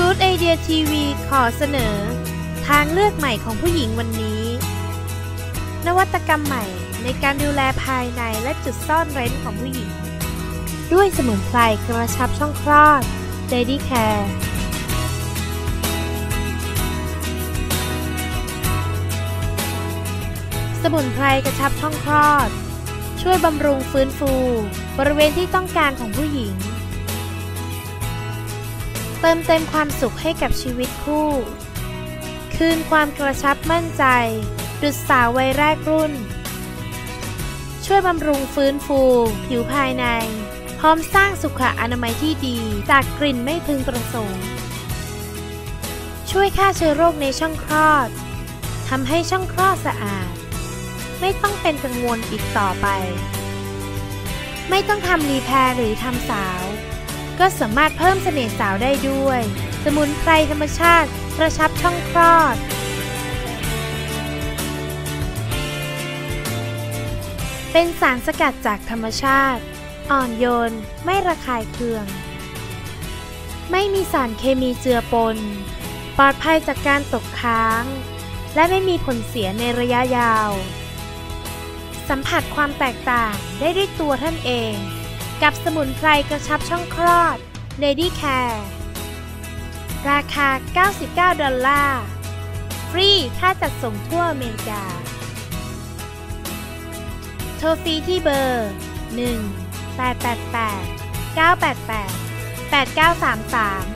Good Idea TV ขอเสนอ ทางเลือกใหม่ของผู้หญิงวันนี้ นวัตกรรมใหม่ในการดูแลภายในและจุดซ่อนเร้นของผู้หญิง ด้วยสมุนไพรกระชับช่องคลอด Lady Care สมุนไพรกระชับช่องคลอด ช่วยบำรุงฟื้นฟู บริเวณที่ต้องการของผู้หญิง เติมเต็มความสุขให้กับชีวิตคู่ คืนความกระชับมั่นใจ ดุดสาววัยแรกรุ่น ช่วยบำรุงฟื้นฟู ผิวภายใน พร้อมสร้างสุขอนามัยที่ดีจากกลิ่นไม่พึงประสงค์ ช่วยฆ่าเชื้อโรคในช่องคลอดทำให้ช่องคลอดสะอาด ไม่ต้องเป็นกังวลอีกต่อไป ไม่ต้องทำรีแพร์หรือทำสาว ก็สามารถเพิ่มเสน่ห์สาวได้ด้วย สมุนไพรธรรมชาติกระชับช่องคลอด เป็นสารสกัดจากธรรมชาติ อ่อนโยน ไม่ระคายเคือง ไม่มีสารเคมีเจือปน ปลอดภัยจากการตกค้าง และไม่มีผลเสียในระยะยาว สัมผัสความแตกต่างได้ด้วยตัวท่านเอง กับสมุนไพรกระชับช่องคลอด Lady Care ราคา 99 ดอลลาร์ ฟรีค่าจัดส่งทั่วอเมริกา โทรฟรีที่เบอร์ 1 888 988 8933